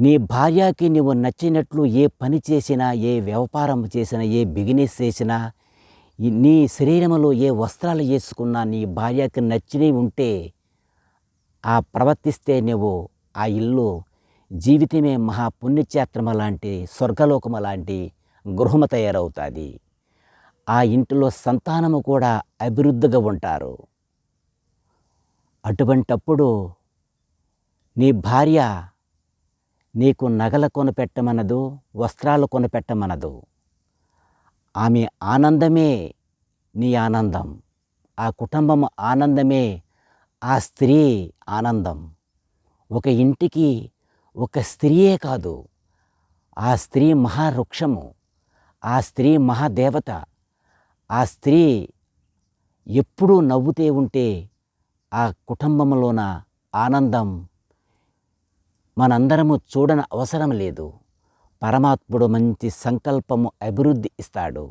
నీ భార్యకి నువ్వు నచ్చినట్లు ఏ పని చేసినా ఏ వ్యాపారం చేసినా ఏ బిజినెస్ చేసినా నీ శరీరంలో ఏ వస్త్రాలు వేసుకున్నా నీ భార్యకి నచ్చినవి ఉంటే ఆ ప్రవర్తిస్తే నువ్వు ఆ ఇల్లు జీవితమే మహాపుణ్యక్షేత్రము లాంటి స్వర్గలోకము లాంటి గృహము తయారవుతుంది. ఆ ఇంటిలో సంతానము కూడా అభివృద్ధిగా ఉంటారు. అటువంటప్పుడు నీ భార్య నీకు నగల కొనిపెట్టమనదు వస్త్రాలు కొనిపెట్టమనదు. ఆమె ఆనందమే నీ ఆనందం. ఆ కుటుంబం ఆనందమే ఆ స్త్రీ ఆనందం. ఒక ఇంటికి ఒక స్త్రీయే కాదు ఆ స్త్రీ మహావృక్షము ఆ స్త్రీ మహాదేవత ఆ స్త్రీ ఎప్పుడూ నవ్వుతే ఉంటే ఆ కుటుంబంలోన ఆనందం మనందరము చూడని అవసరం లేదు. పరమాత్ముడు మంచి సంకల్పము అభివృద్ధి ఇస్తాడు.